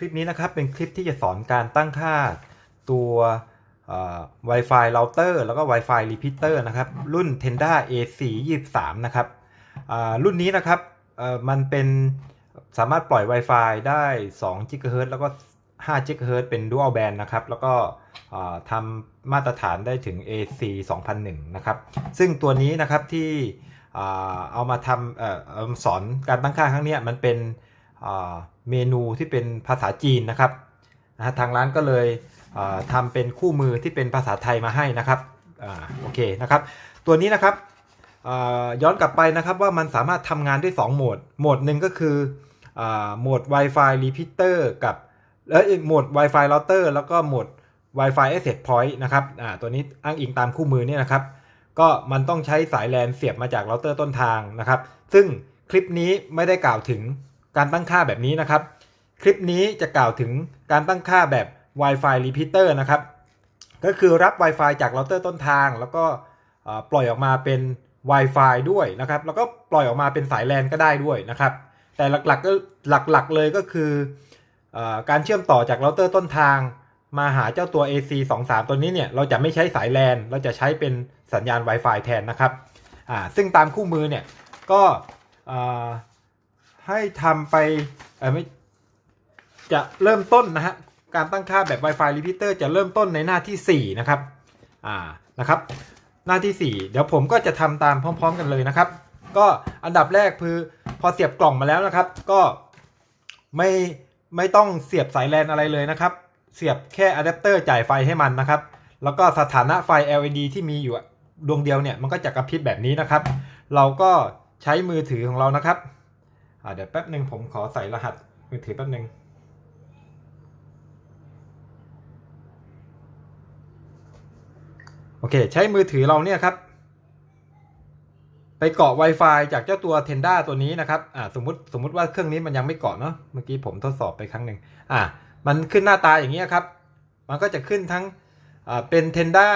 คลิปนี้นะครับเป็นคลิปที่จะสอนการตั้งค่าตัว Wi-Fi router แล้วก็ Wi-Fi repeater นะครับ รุ่น Tenda AC 23นะครับรุ่นนี้นะครับมันเป็นสามารถปล่อย Wi-Fi ได้2 GHz แล้วก็5 GHz เป็น dual band นะครับ แล้วก็ทำมาตรฐานได้ถึง AC 2001 นะครับ ซึ่งตัวนี้นะครับที่เอามาทำอาสอนการตั้งค่าครั้งนี้มันเป็น เมนูที่เป็นภาษาจีนนะครับนะทางร้านก็เลยอ่าทำเป็นคู่มือที่เป็นภาษาไทยมาให้นะครับอโอเคนะครับ ตัวนี้นะครับย้อนกลับไปนะครับว่ามันสามารถทำงานด้วย2โหมด โหมดหนึ่งก็คืออโหมด Wi-Fi repeater กับเออโหมด Wi-Fi router แล้วก็โหมด Wi-Fi access point นะครับตัวนี้อ้างอิงตามคู่มือเนี่ยนะครับ ก็มันต้องใช้สายแลนเสียบมาจากเราเตอร์ต้นทางนะครับ ซึ่งคลิปนี้ไม่ได้กล่าวถึง การตั้งค่าแบบนี้นะครับ คลิปนี้จะกล่าวถึงการตั้งค่าแบบ Wi-Fi repeater นะครับ ก็คือรับ Wi-Fi จากเราเตอร์ต้นทาง แล้วก็ปล่อยออกมาเป็น Wi-Fi ด้วยนะครับ แล้วก็ปล่อยออกมาเป็นสายแลนก็ได้ด้วยนะครับ แต่หลักๆก็หลักๆเลยก็คืออการเชื่อมต่อจากเราเตอร์ต้นทาง มาหาเจ้าตัว AC 2 3 ตัวนี้เนี่ยเราจะไม่ใช้สายแลนเราจะใช้เป็นสัญญาณ Wi-Fi แทนนะครับซึ่งตามคู่มือเนี่ยก็ ให้ทำไปเออไม่จะเริ่มต้นนะฮะการตั้งค่าแบบ Wi-Fi repeater จะเริ่มต้นในหน้าที่ 4 นะครับอ่านะครับ หน้าที่ 4 เดี๋ยวผมก็จะทำตามพร้อม ๆ กันเลยนะครับ ก็อันดับแรกคือพอเสียบกล่องมาแล้วนะครับ ก็ไม่ไม่ต้องเสียบสายแลนอะไรเลยนะครับ เสียบแค่อะแดปเตอร์จ่ายไฟให้มันนะครับ แล้วก็สถานะไฟ LED ที่มีอยู่ดวงเดียวเนี่ยมันก็จะกระพริบแบบนี้นะครับ เราก็ใช้มือถือของเรานะครับ อ่าเดี๋ยวแป๊บหนึ่งผมขอใส่รหัสมือถือแป๊บหนึ่งโอเค ใช้มือถือเราเนี่ยครับ ไปเกาะ Wi-Fi จากเจ้าตัว Tenda ตัวนี้นะครับอ่าสมมติสมมติว่าเครื่องนี้มันยังไม่เกาะเนาะเมื่อกี้ผมทดสอบไปครั้งหนึ่งอ่ามันขึ้นหน้าตาอย่างนี้ครับ มันก็จะขึ้นทั้งอ่าเป็น Tenda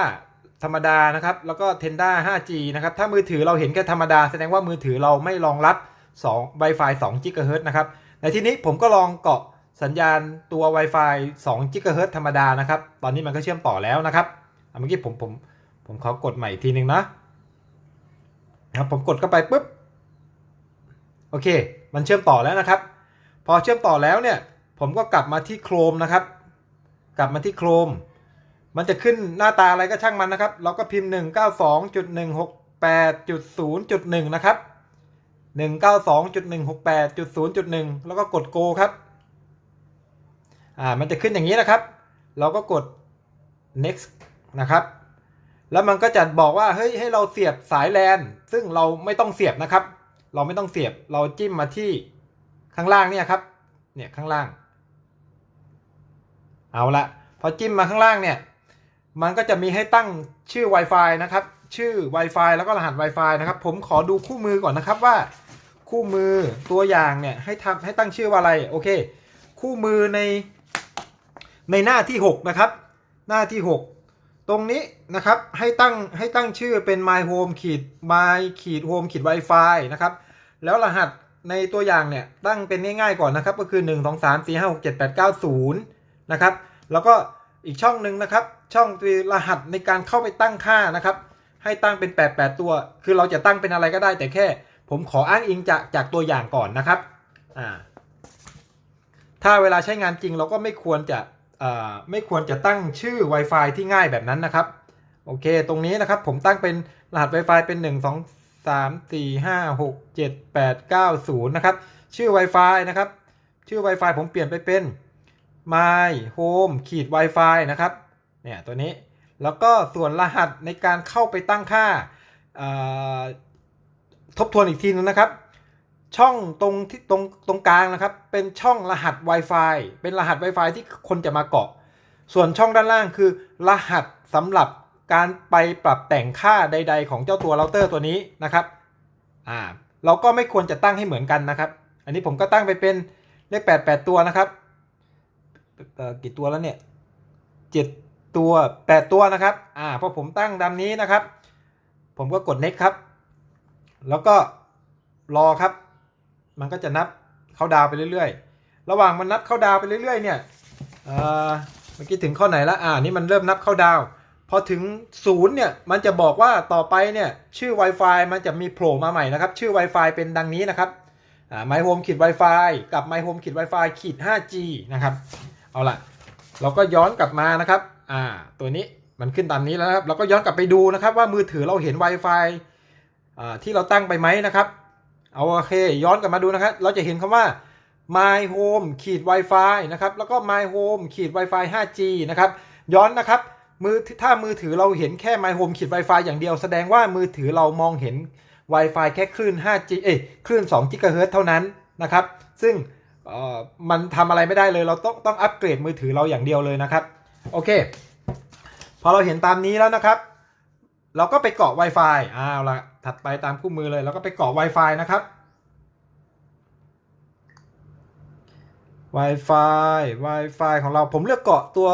ธรรมดานะครับ แล้วก็ Tenda 5G นะครับ ถ้ามือถือเราเห็นแค่ธรรมดา แสดงว่ามือถือเราไม่รองรับ 2 Wi-Fi 2 GHz นะครับ ในที่นี้ผมก็ลองเกาะสัญญาณตัว Wi-Fi 2 GHz ธรรมดานะครับ ตอนนี้มันก็เชื่อมต่อแล้วนะครับอะเมื่อกี้ผมผมผมขอกดใหม่อีกทีนึงนะนะครับ ผมกดเข้าไปปุ๊บ โอเค มันเชื่อมต่อแล้วนะครับ พอเชื่อมต่อแล้วเนี่ย ผมก็กลับมาที่โครมนะครับ กลับมาที่โครม มันจะขึ้นหน้าตาอะไรก็ช่างมันนะครับ เราก็พิมพ์ 192.168.0.1 นะครับ 192.168.0.1 แล้วก็กด go ครับ อ่า มันจะขึ้นอย่างนี้นะครับ เราก็กด next นะครับ แล้วมันก็จะบอกว่า เฮ้ย ให้เราเสียบสายแลน ซึ่งเราไม่ต้องเสียบนะครับ เราไม่ต้องเสียบ เราจิ้มมาที่ข้างล่างเนี่ยครับ เนี่ยข้างล่าง เอาละ พอจิ้มมาข้างล่างเนี่ย มันก็จะมีให้ตั้งชื่อ Wi-Fi นะครับชื่อ Wi-Fi แล้วก็รหัส Wi-Fi นะครับ ผมขอดูคู่มือก่อนนะครับว่า คู่มือตัวอย่างเนี่ยให้ทำให้ตั้งชื่อว่าอะไรโอเค คู่มือในในหน้าที่ 6 นะครับ หน้าที่ 6 ตรงนี้นะครับให้ตั้งให้ตั้งชื่อเป็น my home ขีด my ขีด home ขีด wifi นะครับ แล้วรหัสในตัวอย่างเนี่ยตั้งเป็นง่ายๆก่อนนะครับก็คือ 1 2 3 4 5 6 7 8 9 0 นะครับ แล้วก็อีกช่องหนึ่งนะครับ ช่องตัวรหัสในการเข้าไปตั้งค่านะครับ ให้ตั้งเป็น 88 ตัว คือเราจะตั้งเป็นอะไรก็ได้แต่แค่ ผมขออ้างอิงจากจากตัวอย่างก่อนนะครับอ่าถ้าเวลาใช้งานจริงเราก็ไม่ควรจะไม่ควรจะตั้งชื่อ Wi-Fi ที่ง่ายแบบนั้นนะครับ โอเค ตรงนี้นะครับผมตั้งเป็นรหัส Wi-Fi เป็น 1 2 3 4 5 6 7 8 9 0 นะครับ ชื่อ Wi-Fi นะครับ ชื่อ Wi-Fi ผมเปลี่ยนไปเป็น my home ขีด Wi-Fi นะครับ เนี่ยตัวนี้ แล้วก็ส่วนรหัสในการเข้าไปตั้งค่า ทบทวนอีกทีนึงนะครับ ช่องตรงที่ตรงตรงกลางนะครับ เป็นช่องรหัส Wi-Fi เป็นรหัส Wi-Fi ที่คนจะมาเกาะ ส่วนช่องด้านล่างคือ รหัสสำหรับการไปปรับแต่งค่าใด ๆ ของเจ้าตัวเราเตอร์ตัวนี้นะครับอ่าเราก็ไม่ควรจะตั้งให้เหมือนกันนะครับ อันนี้ผมก็ตั้งไปเป็นเลข8 8 ตัวนะครับเอ่อกี่ตัวแล้วเนี่ย7ตัว 8 ตัวนะครับ อ่าพอผมตั้งดำนี้นะครับ ผมก็กด next ครับ แล้วก็รอครับ มันก็จะนับเข้าดาวไปเรื่อยๆ ระหว่างมันนับเข้าดาวไปเรื่อยๆ เนี่ยเอ่อเมื่อกี้ถึงข้อไหนละอ่านี่มันเริ่มนับเข้าดาวพอถึงศูนย์เนี่ยมันจะบอกว่าต่อไปเนี่ยชื่อ Wi-Fi มันจะมีโผล่มาใหม่นะครับ ชื่อ Wi-Fi เป็นดังนี้นะครับอ่า My Home ขีด Wi-Fi กับ My Home ขีด Wi-Fi ขีด 5G นะครับ เอาล่ะ เราก็ย้อนกลับมานะครับ อ่า ตัวนี้มันขึ้นตามนี้แล้วนะครับ เราก็ย้อนกลับไปดูนะครับว่ามือถือเราเห็น Wi-Fi ที่เราตั้งไปไหมนะครับ เอาโอเคย้อนกลับมาดูนะครับ เราจะเห็นคำว่า My Home ขีด Wi-Fi นะครับ แล้วก็ My Home ขีด Wi-Fi 5G นะครับ ย้อนนะครับ มือถ้ามือถือเราเห็นแค่ My Home ขีด Wi-Fi อย่างเดียว แสดงว่ามือถือเรามองเห็น Wi-Fi แค่คลื่น 5G เอ้ยคลื่น2 GHz เท่านั้นนะครับ ซึ่งเอ่อมันทำอะไรไม่ได้เลย เราต้องต้องอัปเกรดมือถือเราอย่างเดียวเลยนะครับ โอเค พอเราเห็นตามนี้แล้วนะครับ เราก็ไปเกาะ Wi-Fi อ้าวละ ถัดไปตามคู่มือเลยเราก็ไปเกาะ Wi-Fi นะครับ Wi-Fi Wi-Fi ของเราผมเลือกเกาะตัว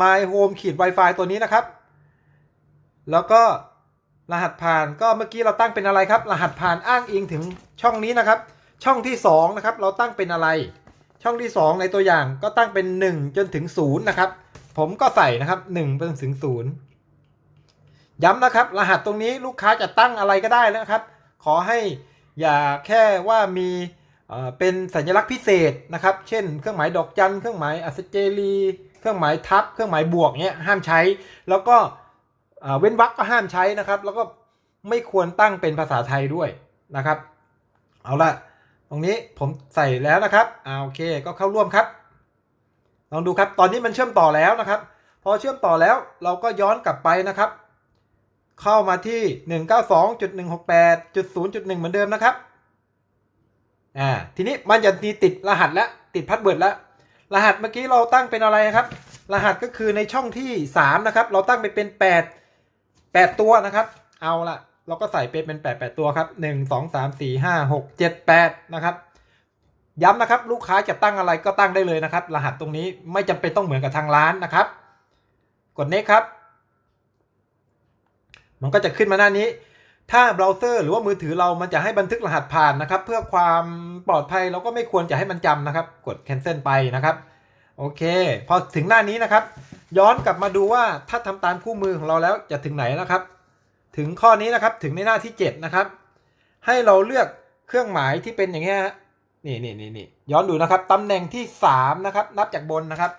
My Home ขีด Wi-Fi ตัวนี้นะครับ แล้วก็รหัสผ่านก็เมื่อกี้เราตั้งเป็นอะไรครับ รหัสผ่านอ้างอิงถึงช่องนี้นะครับ ช่องที่2นะครับเราตั้งเป็นอะไร ช่องที่ 2 ในตัวอย่างก็ตั้งเป็น 1 จนถึง0นะครับ ผมก็ใส่นะครับ1ไปจนถึง0 ย้ำนะครับ รหัสตรงนี้ลูกค้าจะตั้งอะไรก็ได้นะครับ ขอให้อย่าแค่ว่ามีเป็นสัญลักษณ์พิเศษนะครับ เช่น เครื่องหมายดอกจันเครื่องหมายอัสเจรีเครื่องหมายทับ เครื่องหมายบวกเนี้ยห้ามใช้ แล้วก็เว้นวรรคก็ห้ามใช้นะครับ แล้วก็ไม่ควรตั้งเป็นภาษาไทยด้วยนะครับ เอาละตรงนี้ผมใส่แล้วนะครับอ่าโอเคก็เข้าร่วมครับ ลองดูครับ ตอนนี้มันเชื่อมต่อแล้วนะครับ พอเชื่อมต่อแล้วเราก็ย้อนกลับไปนะครับ เข้ามาที่ 192.168.0.1 เหมือนเดิมนะครับ อ่า ทีนี้มันจะมีติดรหัสแล้วติดพัดเบิร์ดแล้ว รหัสเมื่อกี้เราตั้งเป็นอะไรครับ รหัสก็คือในช่องที่ 3 นะครับ เราตั้งไปเป็น 8 8 ตัวนะครับ เอาละเราก็ใส่เป็นเป็น 8 8 ตัวครับ 1 2 3 4 5 6 7 8 นะครับ ย้ำนะครับ ลูกค้าจะตั้งอะไรก็ตั้งได้เลยนะครับ รหัสตรงนี้ไม่จำเป็นต้องเหมือนกับทางร้านนะครับ กด next ครับ มันก็จะขึ้นมาหน้านี้ ถ้าเบราว์เซอร์หรือว่ามือถือเรามันจะให้บันทึกรหัสผ่านนะครับ เพื่อความปลอดภัยเราก็ไม่ควรจะให้มันจำนะครับ กด cancel ไปนะครับ โอเค พอถึงหน้านี้นะครับ ย้อนกลับมาดูว่าถ้าทำตามคู่มือของเราแล้วจะถึงไหนนะครับ ถึงข้อนี้นะครับถึงในหน้าที่ 7 นะครับ ให้เราเลือกเครื่องหมายที่เป็นอย่างเงี้ยนี่นี่นี่นี่ย้อนดูนะครับตำแหน่งที่3นะครับนับจากบนนะครับ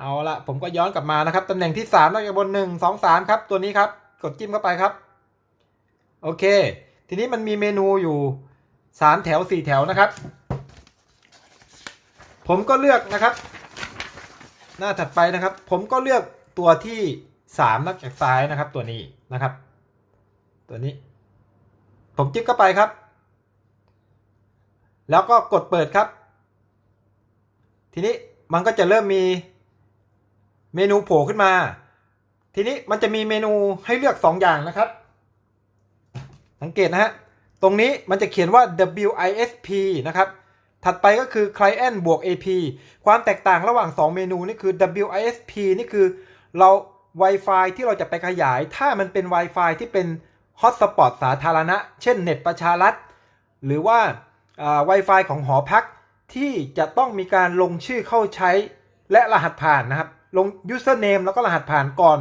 เอาละผมก็ย้อนกลับมานะครับตำแหน่งที่3นับจากบน 1 2 3 ครับตัวนี้ครับ กดจิ้มเข้าไปครับ โอเค ทีนี้มันมีเมนูอยู่ 3 แถว 4 แถวนะครับ ผมก็เลือกนะครับ หน้าถัดไปนะครับ ผมก็เลือกตัวที่3นับจากซ้ายนะครับตัวนี้นะครับ ตัวนี้ ผมจิ้มเข้าไปครับ แล้วก็กดเปิดครับ ทีนี้มันก็จะเริ่มมีเมนูโผล่ขึ้นมา ทีนี้มันจะมีเมนูให้เลือก 2 อย่างนะครับ สังเกตนะฮะ ตรงนี้มันจะเขียนว่า WISP นะครับ ถัดไปก็คือ Client บวก AP ความแตกต่างระหว่าง 2 เมนูนี่คือ WISP นี่คือเรา Wi-Fi ที่เราจะไปขยาย ถ้ามันเป็น Wi-Fi ที่เป็น Hotspot สาธารณะ เช่นเน็ตประชารัฐ หรือว่าอ่า Wi-Fi ของหอพักที่จะต้องมีการลงชื่อเข้าใช้และรหัสผ่านนะครับ ลง username แล้วก็รหัสผ่านก่อน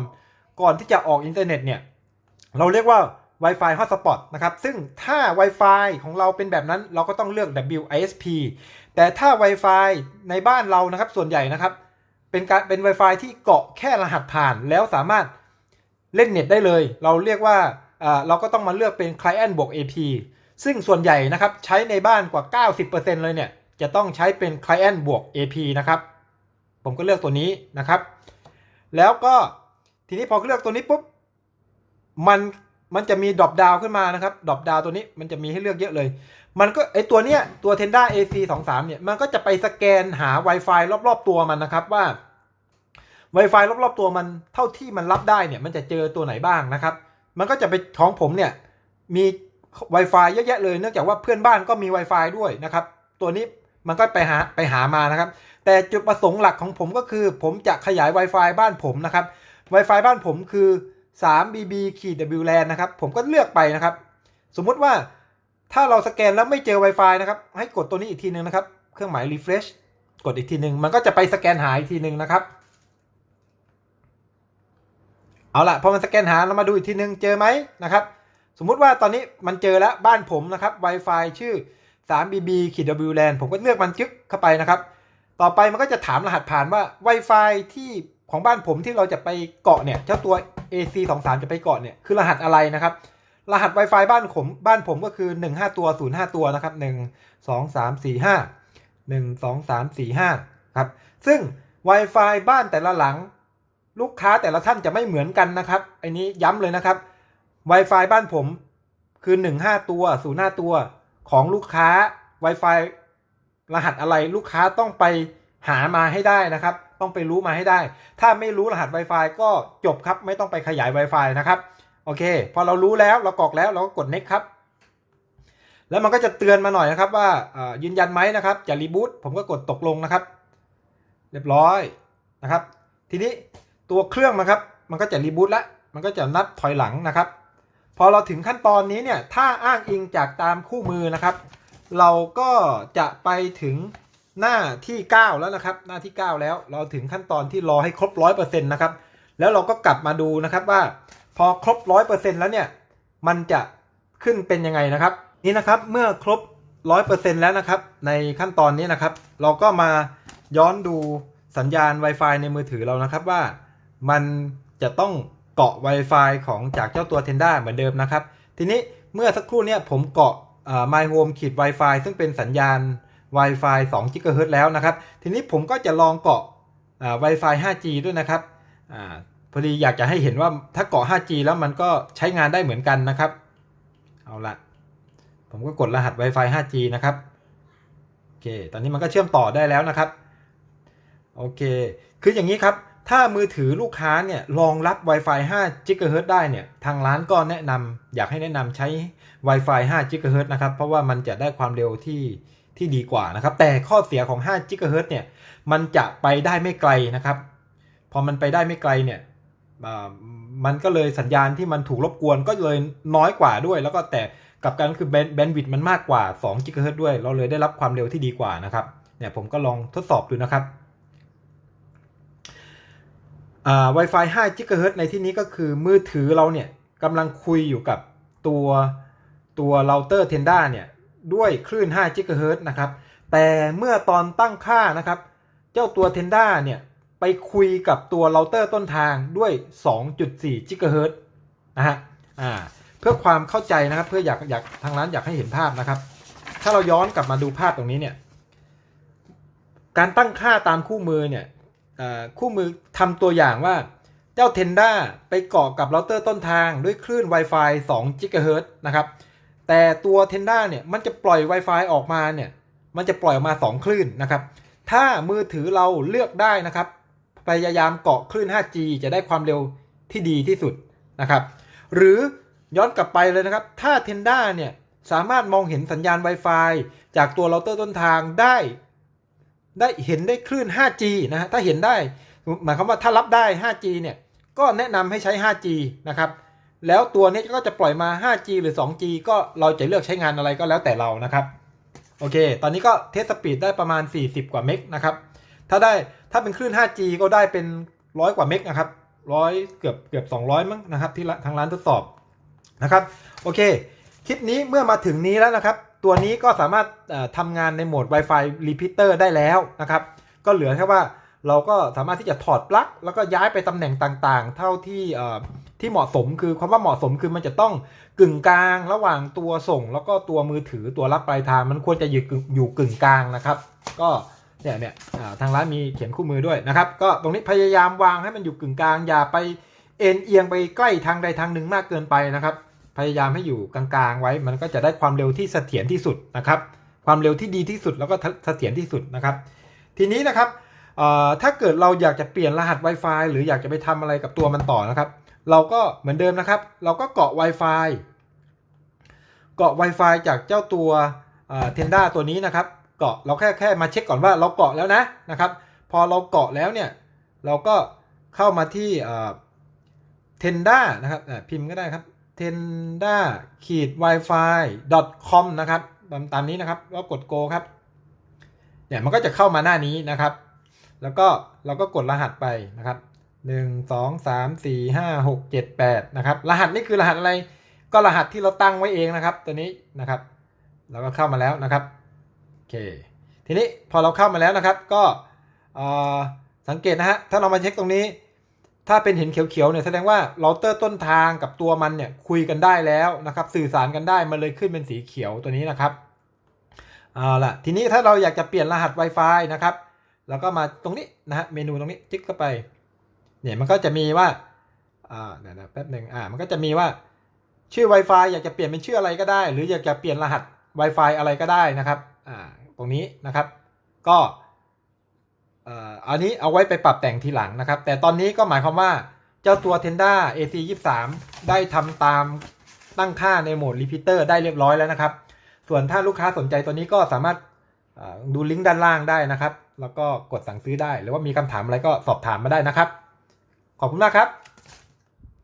ก่อนที่จะออกอินเทอร์เน็ตเนี่ยเราเรียกว่า Wi-Fi Hotspot นะครับ ซึ่งถ้า Wi-Fi ของเราเป็นแบบนั้น เราก็ต้องเลือก WISP แต่ถ้า Wi-Fi ในบ้านเรานะครับ ส่วนใหญ่นะครับ เป็นการเป็น Wi-Fi ที่เกาะแค่รหัสผ่าน แล้วสามารถเล่นเน็ตได้เลย เราเรียกว่าอ่าเราก็ต้องมาเลือกเป็น Client บวก AP ซึ่งส่วนใหญ่นะครับ ใช้ในบ้านกว่า 90%เลยเนี่ย จะต้องใช้เป็น Client บวก AP นะครับ ผมก็เลือกตัวนี้นะครับ แล้วก็ ทีนี้พอเลือกตัวนี้ปุ๊บมันมันจะมีดรอปดาวขึ้นมานะครับดรอปดาวตัวนี้มันจะมีให้เลือกเยอะเลย มันก็ไอตัวเนี้ยตัว Tenda AC 2 3เนี่ยมันก็จะไปสแกนหา Wi-Fi รอบๆตัวมันนะครับว่า Wi-Fi รอบๆตัวมันเท่าที่มันรับได้เนี่ยมันจะเจอตัวไหนบ้างนะครับ มันก็จะไปของผมเนี่ยมี Wi-Fi เยอะแยะเลย เนื่องจากว่าเพื่อนบ้านก็มี Wi-Fi ด้วยนะครับ ตัวนี้มันก็ไปหาไปหามานะครับ แต่จุดประสงค์หลักของผมก็คือ ผมจะขยาย Wi-Fi บ้านผมนะครับ Wi-Fi บ้านผมคือ 3 BB ขีด WLAN นะครับ ผมก็เลือกไปนะครับ สมมุติว่าถ้าเราสแกนแล้วไม่เจอ Wi-Fi นะครับ ให้กดตัวนี้อีกทีหนึ่งนะครับ เครื่องหมาย refresh กดอีกทีหนึ่งมันก็จะไปสแกนหาอีกทีหนึ่งนะครับ เอาละพอมันสแกนหาเรามาดูอีกทีหนึ่งเจอไหมนะครับ สมมุติว่าตอนนี้มันเจอแล้วบ้านผมนะครับ Wi-Fi ชื่อ 3BB ขีด W LAN ผมก็เลือกมันจึ๊กเข้าไปนะครับ ต่อไปมันก็จะถามรหัสผ่านว่า Wi-Fi ที่ ของบ้านผมที่เราจะไปเกาะเนี่ยเจ้าตัว AC 2 3จะไปเกาะเนี่ยคือรหัสอะไรนะครับ รหัส Wi-Fi บ้านผมบ้านผมก็คือ 15 ตัว 05 ตัวนะครับ 1 2 3 4 5 1 2 3 4 5ครับซึ่ง Wi-Fi บ้านแต่ละหลัง ลูกค้าแต่ละท่านจะไม่เหมือนกันนะครับอันนี้ย้ำเลยนะครับ Wi-Fi บ้านผมคือ 15 ตัว 05 ตัวของลูกค้า Wi-Fi รหัสอะไรลูกค้าต้องไปหามาให้ได้นะครับ ต้องไปรู้มาให้ได้ ถ้าไม่รู้รหัส Wi-Fi ก็จบครับไม่ต้องไปขยาย Wi-Fi นะครับโอเค พอเรารู้แล้วเรากรอกแล้วเราก็กด next ครับ แล้วมันก็จะเตือนมาหน่อยนะครับว่ายืนยันไหมนะครับจะรีบูตผมก็กดตกลงนะครับ เรียบร้อยนะครับ ทีนี้ตัวเครื่องนะครับ มันก็จะรีบูตแล้วมันก็จะนับถอยหลังนะครับ พอเราถึงขั้นตอนนี้เนี่ยถ้าอ้างอิงจากตามคู่มือนะครับ เราก็จะไปถึง หน้าที่ 9 แล้วนะครับ หน้าที่ 9 แล้วเราถึงขั้นตอนที่รอให้ครบ 100%นะครับ แล้วเราก็กลับมาดูนะครับว่า พอครบ 100%แล้วเนี่ย มันจะขึ้นเป็นยังไงนะครับ นี่นะครับเมื่อครบ 100%แล้วนะครับ ในขั้นตอนนี้นะครับ เราก็มาย้อนดูสัญญาณ Wi-Fi ในมือถือเรานะครับว่ามันจะต้องเกาะ Wi-Fi ของจากเจ้าตัว Tenda เหมือนเดิมนะครับ ทีนี้เมื่อสักครู่เนี่ยผมเกาะ My Home ขีด Wi-Fi ซึ่งเป็นสัญญาณ Wi-Fi 2 GHz แล้วนะครับ ทีนี้ผมก็จะลองเกาะอ่า Wi-Fi 5G ด้วยนะครับอพอดีอยากจะให้เห็นว่าถ้าเกาะ 5G แล้วมันก็ใช้งานได้เหมือนกันนะครับ เอาละผมก็กดรหัส Wi-Fi 5G นะครับ โอเค ตอนนี้มันก็เชื่อมต่อได้แล้วนะครับ โอเค คืออย่างนี้ครับ ถ้ามือถือลูกค้าเนี่ยรองรับ Wi-Fi 5 GHz ได้เนี่ย ทางร้านก็แนะนำอยากให้แนะนำใช้ Wi-Fi 5 GHz นะครับ เพราะว่ามันจะได้ความเร็วที่ ที่ดีกว่านะครับ แต่ข้อเสียของ5 GHz เนี่ย มันจะไปได้ไม่ไกลนะครับ พอมันไปได้ไม่ไกลเนี่ยมันก็เลยสัญญาณที่มันถูกรบกวนก็เลยน้อยกว่าด้วย แล้วก็แต่กับกันคือแบนแบนด์วิดต์มันมากกว่า2 GHz ด้วย เราเลยได้รับความเร็วที่ดีกว่านะครับ เนี่ยผมก็ลองทดสอบดูนะครับอ่า Wi-Fi 5 GHz ในที่นี้ก็คือมือถือเราเนี่ยกำลังคุยอยู่กับตัวตัวเราเตอร์ Tenda เนี่ย ด้วยคลื่น5 GHz นะครับ แต่เมื่อตอนตั้งค่านะครับ เจ้าตัว Tenda เนี่ยไปคุยกับตัวเราเตอร์ต้นทางด้วย 2.4 GHz นะฮะ อ่า เพื่อความเข้าใจนะครับ เพื่ออยากอยากทางร้านอยากให้เห็นภาพนะครับ ถ้าเราย้อนกลับมาดูภาพตรงนี้เนี่ย การตั้งค่าตามคู่มือเนี่ยคู่มือทำตัวอย่างว่าเจ้า Tenda ไปเกาะกับเราเตอร์ต้นทางด้วยคลื่น Wi-Fi 2 GHz นะครับ แต่ตัว Tenda เนี่ยมันจะปล่อย Wi-Fi ออกมาเนี่ยมันจะปล่อยออกมา 2 คลื่นนะครับ ถ้ามือถือเราเลือกได้นะครับ พยายามเกาะคลื่น 5G จะได้ความเร็วที่ดีที่สุดนะครับ หรือย้อนกลับไปเลยนะครับ ถ้า Tenda เนี่ยสามารถมองเห็นสัญญาณ Wi-Fi จากตัวเราเตอร์ต้นทางได้ ได้เห็นได้คลื่น 5G นะฮะถ้าเห็นได้หมายความว่าถ้ารับได้ 5G เนี่ยก็แนะนำให้ใช้ 5G นะครับ แล้วตัวนี้ก็จะปล่อยมา 5G หรือ 2G ก็เราจะเลือกใช้งานอะไรก็แล้วแต่เรานะครับ โอเค ตอนนี้ก็เทสสปีดได้ประมาณ 40 กว่าเมกนะครับ ถ้าได้ ถ้าเป็นคลื่น 5G ก็ได้เป็นร้อยกว่าเมกนะครับร้อยเกือบเกือบ 200 มั้งนะครับที่ทางร้านทดสอบนะครับ โอเค คลิปนี้เมื่อมาถึงนี้แล้วนะครับ ตัวนี้ก็สามารถทำงานในโหมด Wi-Fi Repeater ได้แล้วนะครับ ก็เหลือแค่ว่า เราก็สามารถที่จะถอดปลั๊กแล้วก็ย้ายไปตำแหน่งต่างๆ เท่าที่ที่เหมาะสมคือความว่าเหมาะสมคือมันจะต้องกึ่งกลางระหว่างตัวส่ง แล้วก็ตัวมือถือตัวรับปลายทางมันควรจะอยู่กึ่งอยู่กึ่งกลางนะครับ ก็เนี่ยเนี่ยทางร้านมีเขียนคู่มือด้วยนะครับ ก็ตรงนี้พยายามวางให้มันอยู่กึ่งกลาง อย่าไปเอ็นเอียงไปใกล้ทางใดทางหนึ่งมากเกินไปนะครับ พยายามให้อยู่กลางๆไว้ มันก็จะได้ความเร็วที่เสถียรที่สุดนะครับ ความเร็วที่ดีที่สุดแล้วก็เสถียรที่สุดนะครับ ทีนี้นะครับ ถ้าเกิดเราอยากจะเปลี่ยนรหัส Wi-Fi หรืออยากจะไปทำอะไรกับตัวมันต่อนะครับ เราก็เหมือนเดิมนะครับ เราก็เกาะ Wi-Fi เกาะ Wi-Fi จากเจ้าตัวเทนด้าตัวนี้นะครับ เกาะเราแค่แค่มาเช็คก่อนว่าเราเกาะแล้วนะนะครับ พอเราเกาะแล้วเนี่ย เราก็เข้ามาที่เทนด้านะครับพิมพ์ก็ได้ครับ tenda ขีด wifi com นะครับ ตามตามนี้นะครับแล้วกด go ครับเนี่ยมันก็จะเข้ามาหน้านี้นะครับ แล้วก็เราก็กดรหัสไปนะครับหนึ่งสองสามสี่ห้าหกเจ็ดแปดนะครับรหัสนี่คือรหัสอะไรก็รหัสที่เราตั้งไว้เองนะครับ ตัวนี้นะครับ เราก็เข้ามาแล้วนะครับโอเคทีนี้พอเราเข้ามาแล้วนะครับ ก็สังเกตนะฮะถ้าเรามาเช็คตรงนี้ ถ้าเป็นเห็นเขียวๆเนี่ยแสดงว่าเราเตอร์ต้นทางกับตัวมันเนี่ยคุยกันได้แล้วนะครับ สื่อสารกันได้มันเลยขึ้นเป็นสีเขียวตัวนี้นะครับเอาล่ะทีนี้ถ้าเราอยากจะเปลี่ยนรหัส Wi-Fi นะครับ เราก็มาตรงนี้นะฮะเมนูตรงนี้จิ๊กเข้าไปเนี่ยมันก็จะมีว่าอ่าเดี๋ยวนะแป๊บหนึ่งอ่ามันก็จะมีว่าชื่อ Wi-Fi อยากจะเปลี่ยนเป็นชื่ออะไรก็ได้ หรืออยากจะเปลี่ยนรหัส Wi-Fi อะไรก็ได้นะครับอ่าตรงนี้นะครับ ก็เอ่ออันนี้เอาไว้ไปปรับแต่งทีหลังนะครับ แต่ตอนนี้ก็หมายความว่าเจ้าตัว Tenda AC 23ได้ทำตามตั้งค่าในโหมด Repeater ได้เรียบร้อยแล้วนะครับ ส่วนถ้าลูกค้าสนใจตัวนี้ก็สามารถ ดูลิงก์ด้านล่างได้นะครับ แล้วก็กดสั่งซื้อได้ หรือว่ามีคำถามอะไรก็สอบถามมาได้นะครับ ขอบคุณมากครับ